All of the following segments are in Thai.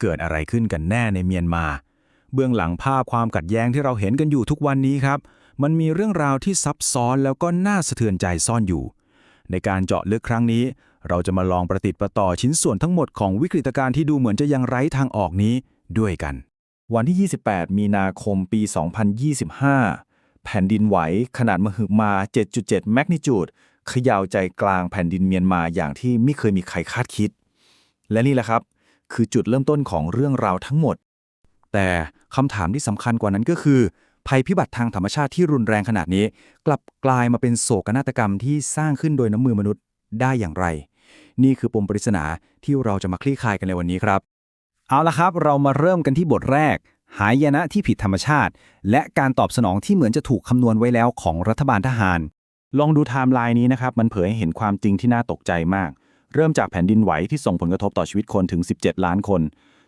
เกิดอะไรขึ้นกันแน่ในเมียนมา เบื้องหลังภาพความขัดแย้งที่เราเห็นกันอยู่ทุกวันนี้ครับ มันมีเรื่องราวที่ซับซ้อนแล้วก็น่าสะเทือนใจซ่อนอยู่ ในการเจาะลึกครั้งนี้ เราจะมาลองประติดประต่อชิ้นส่วนทั้งหมดของวิกฤตการณ์ที่ดูเหมือนจะยังไร้ทางออกนี้ด้วยกัน วันที่ 28 มีนาคมปี 2025 แผ่นดินไหวขนาดมหึมา 7.7 แมกนิจูดขย่าวใจกลางแผ่นดินเมียนมาอย่างที่ไม่เคยมีใครคาดคิด และนี่แหละครับ คือจุดเริ่มต้นของเรื่องราวทั้งหมด แต่คำถามที่สำคัญกว่านั้นก็คือ ภัยพิบัติทางธรรมชาติที่รุนแรงขนาดนี้ กลับกลายมาเป็นโศกนาฏกรรมที่สร้างขึ้นโดยน้ำมือมนุษย์ได้อย่างไร นี่คือปมปริศนาที่เราจะมาคลี่คลายกันในวันนี้ครับ เอาละครับ เรามาเริ่มกันที่บทแรก หายนะที่ผิดธรรมชาติ และการตอบสนองที่เหมือนจะถูกคำนวณไว้แล้วของรัฐบาลทหาร ลองดูไทม์ไลน์นี้นะครับมันเผยให้เห็นความจริงที่น่าตกใจมาก เริ่มจากแผ่นดินไหวที่ส่งผลกระทบต่อชีวิตคนถึง 17 ล้านคน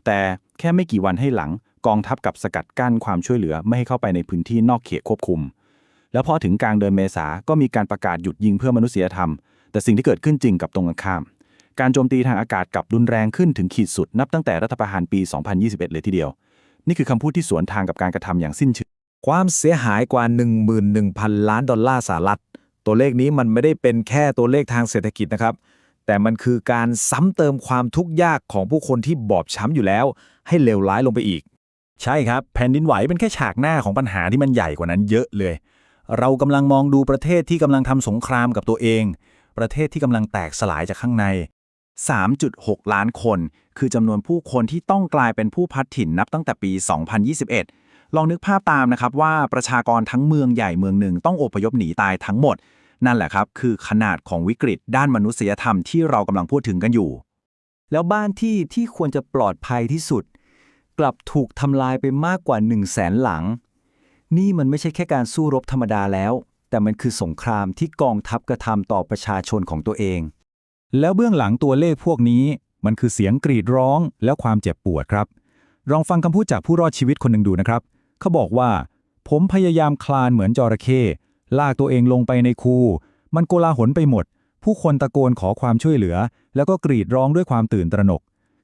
แต่แค่ไม่กี่วันให้หลังกองทัพกับสกัดกั้นความช่วยเหลือไม่ให้เข้าไปในพื้นที่นอกเขตควบคุม แล้วพอถึงกลางเดือนเมษาก็มีการประกาศหยุดยิงเพื่อมนุษยธรรม แต่สิ่งที่เกิดขึ้นจริงกับตรงกันข้าม การโจมตีทางอากาศกับรุนแรงขึ้นถึงขีดสุดนับตั้งแต่รัฐประหารปี 2021 เลยทีเดียว นี่คือคำพูดที่สวนทางกับการกระทำอย่างสิ้นเชิงความเสียหายกว่า 11,000 ล้านดอลลาร์สหรัฐ ตัวเลขนี้มันไม่ได้เป็นแค่ตัวเลขทางเศรษฐกิจนะครับ แต่มันคือการซ้ำเติมความทุกข์ยากของผู้คนที่บอบช้ำอยู่แล้ว ให้เลวร้ายลงไปอีก ใช่ครับ แผ่นดินไหวเป็นแค่ฉากหน้าของปัญหาที่มันใหญ่กว่านั้นเยอะเลย เรากำลังมองดูประเทศที่กำลังทำสงครามกับตัวเอง ประเทศที่กำลังแตกสลายจากข้างใน 3.6 ล้านคน คือจำนวนผู้คนที่ต้องกลายเป็นผู้พัดถิ่นนับตั้งแต่ปี 2021 ลองนึกภาพตามนะครับว่าประชากรทั้งเมืองใหญ่เมืองหนึ่งต้องอพยพหนีตายทั้งหมด นั่นแหละครับ คือขนาดของวิกฤตด้านมนุษยธรรมที่เรากำลังพูดถึงกันอยู่ แล้วบ้านที่ที่ควรจะปลอดภัยที่สุด กลับถูกทำลายไปมากกว่า1 0 0 0 0แสนหลัง นี่มันไม่ใช่แค่การสู้รบธรรมดาแล้ว แต่มันคือสงครามที่กองทัพกระทำต่อประชาชนของตัวเอง แล้วเบื้องหลังตัวเลขพวกนี้ มันคือเสียงกรีดร้องและความเจ็บปวดครับลองฟังคำพูดจากผู้รอดชีวิตคนหนึ่งดูนะครับ เขาบอกว่า ผมพยายามคลานเหมือนจระเข้ ลากตัวเองลงไปในคู มันโกลาหลไปหมด ผู้คนตะโกนขอความช่วยเหลือ แล้วก็กรีดร้องด้วยความตื่นตระหนก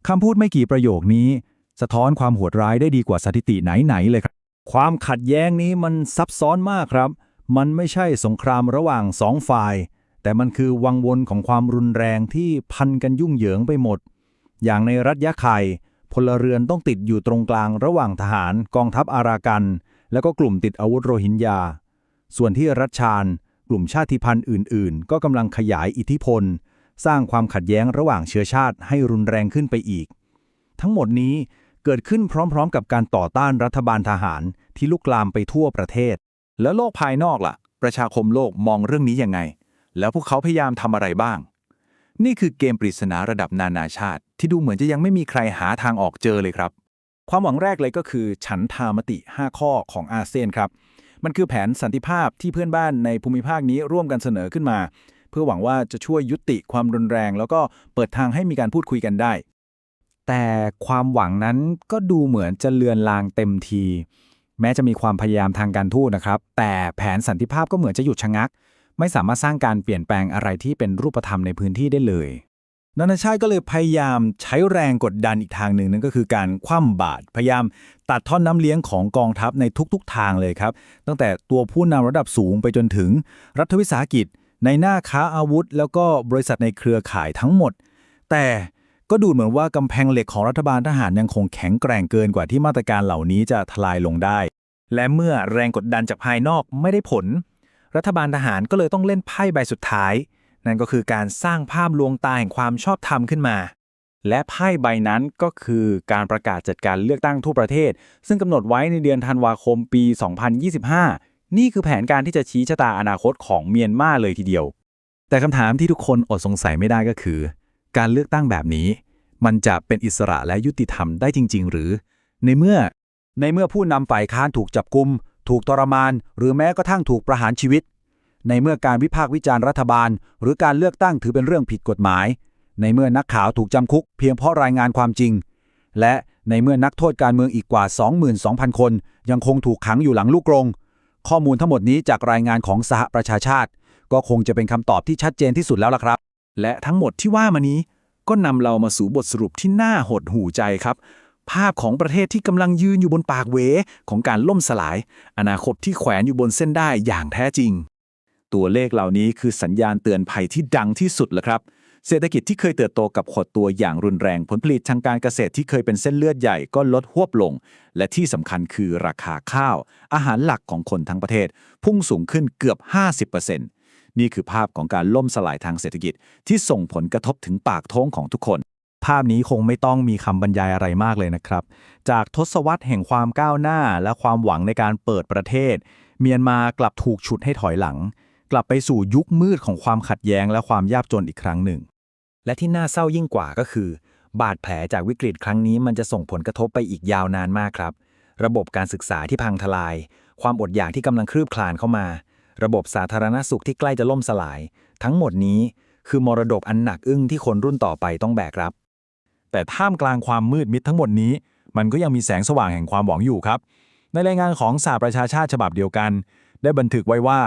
คำพูดไม่กี่ประโยคนี้ สะท้อนความโหดร้ายได้ดีกว่าสถิติไหนๆเลยครับ ความขัดแย้งนี้มันซับซ้อนมากครับ มันไม่ใช่สงครามระหว่างสองฝ่าย แต่มันคือวังวนของความรุนแรงที่พันกันยุ่งเหยิงไปหมด อย่างในรัฐยะไข่พลเรือนต้องติดอยู่ตรงกลางระหว่างทหารกองทัพอารากัน แล้วก็กลุ่มติดอาวุธโรฮิงญา ส่วนที่รัฐชานกลุ่มชาติพันธุ์อื่น ๆ ก็กำลังขยายอิทธิพล สร้างความขัดแย้งระหว่างเชื้อชาติให้รุนแรงขึ้นไปอีก ทั้งหมดนี้เกิดขึ้นพร้อมๆ กับการต่อต้านรัฐบาลทหารที่ลุกลามไปทั่วประเทศ แล้วโลกภายนอกล่ะ ประชาคมโลกมองเรื่องนี้ยังไง แล้วพวกเขาพยายามทำอะไรบ้าง นี่คือเกมปริศนาระดับนานาชาติ ที่ดูเหมือนจะยังไม่มีใครหาทางออกเจอเลยครับ ความหวังแรกเลยก็คือ ฉันทามติ 5 ข้อของอาเซียนครับ มันคือแผนสันติภาพที่เพื่อนบ้านในภูมิภาคนี้ร่วมกันเสนอขึ้นมา เพื่อหวังว่าจะช่วยยุติความรุนแรง แล้วก็เปิดทางให้มีการพูดคุยกันได้ แต่ความหวังนั้นก็ดูเหมือนจะเลือนลางเต็มที แม้จะมีความพยายามทางการทูตนะครับ แต่แผนสันติภาพก็เหมือนจะหยุดชะงัก ไม่สามารถสร้างการเปลี่ยนแปลงอะไรที่เป็นรูปธรรมในพื้นที่ได้เลย นานาชาติก็เลยพยายามใช้แรงกดดันอีกทางหนึ่งนั่นก็คือการคว่ำบาตรพยายามตัดท่อนน้ำเลี้ยงของกองทัพในทุกๆทางเลยครับ ตั้งแต่ตัวผู้นำระดับสูงไปจนถึงรัฐวิสาหกิจ ในหน้าค้าอาวุธ แล้วก็บริษัทในเครือข่ายทั้งหมด แต่ก็ดูเหมือนว่ากำแพงเหล็กของรัฐบาลทหารยังคงแข็งแกร่งเกินกว่าที่มาตรการเหล่านี้จะทลายลงได้ และเมื่อแรงกดดันจากภายนอกไม่ได้ผล รัฐบาลทหารก็เลยต้องเล่นไพ่ใบสุดท้าย นั่นก็คือการสร้างภาพลวงตาแห่งความชอบธรรมขึ้นมา และไพ่ใบนั้นก็คือการประกาศจัดการเลือกตั้งทั่วประเทศ ซึ่งกำหนดไว้ในเดือนธันวาคมปี 2025 นี่คือแผนการที่จะชี้ชะตาอนาคตของเมียนมาเลยทีเดียว แต่คำถามที่ทุกคนอดสงสัยไม่ได้ก็คือ การเลือกตั้งแบบนี้ มันจะเป็นอิสระและยุติธรรมได้จริง ๆ หรือ ในเมื่อในเมื่อผู้นำฝ่ายค้านถูกจับกุม ถูกทรมาน หรือแม้กระทั่งถูกประหารชีวิต ในเมื่อการวิพากษ์วิจารณ์รัฐบาล หรือการเลือกตั้งถือเป็นเรื่องผิดกฎหมาย ในเมื่อนักข่าวถูกจำคุก เพียงเพราะรายงานความจริง และในเมื่อนักโทษการเมืองอีกกว่า 22,000 คน ยังคงถูกขังอยู่หลังลูกกรง ข้อมูลทั้งหมดนี้จากรายงานของสหประชาชาติ ก็คงจะเป็นคำตอบที่ชัดเจนที่สุดแล้วล่ะครับ และทั้งหมดที่ว่ามานี้ ก็นำเรามาสู่บทสรุปที่น่าหดหูใจครับ ภาพของประเทศที่กำลังยืนอยู่บนปากเวของการล่มสลาย อนาคตที่แขวนอยู่บนเส้นได้อย่างแท้จริง ตัวเลขเหล่านี้คือสัญญาณเตือนภัยที่ดังที่สุดแล้วครับ เศรษฐกิจที่เคยเติบโตกับขดตัวอย่างรุนแรง ผลผลิตทางการเกษตรที่เคยเป็นเส้นเลือดใหญ่ก็ลดหวบลง และที่สำคัญคือราคาข้าว อาหารหลักของคนทั้งประเทศ พุ่งสูงขึ้นเกือบ 50%นี่คือภาพของการล่มสลายทางเศรษฐกิจที่ส่งผลกระทบถึงปากท้องของทุกคน ภาพนี้คงไม่ต้องมีคำบรรยายอะไรมากเลยนะครับ จากทศวรรษแห่งความก้าวหน้าและความหวังในการเปิดประเทศ เมียนมากลับถูกฉุดให้ถอยหลัง กลับไปสู่ยุคมืดของความขัดแย้งและความยากจนอีกครั้งหนึ่ง และที่น่าเศร้ายิ่งกว่าก็คือ บาดแผลจากวิกฤตครั้งนี้มันจะส่งผลกระทบไปอีกยาวนานมากครับ ระบบการศึกษาที่พังทลาย ความอดอยากที่กำลังคลืบคลานเข้ามา ระบบสาธารณสุขที่ใกล้จะล่มสลาย ทั้งหมดนี้คือมรดกอันหนักอึ้งที่คนรุ่นต่อไปต้องแบกรับ แต่ท่ามกลางความมืดมิดทั้งหมดนี้ มันก็ยังมีแสงสว่างแห่งความหวังอยู่ครับ ในรายงานของสหประชาชาติฉบับเดียวกัน ได้บันทึกไว้ว่า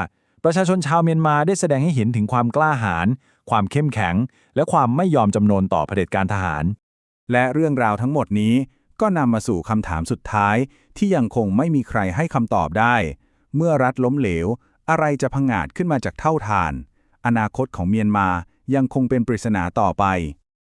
ประชาชนชาวเมียนมาได้แสดงให้เห็นถึงความกล้าหาญความเข้มแข็ง และความไม่ยอมจำนนต่อเผด็จการทหาร และเรื่องราวทั้งหมดนี้ ก็นำมาสู่คำถามสุดท้าย ที่ยังคงไม่มีใครให้คำตอบได้ เมื่อรัฐล้มเหลว อะไรจะพังอาจขึ้นมาจากเท่าทาน อนาคตของเมียนมายังคงเป็นปริศนาต่อไป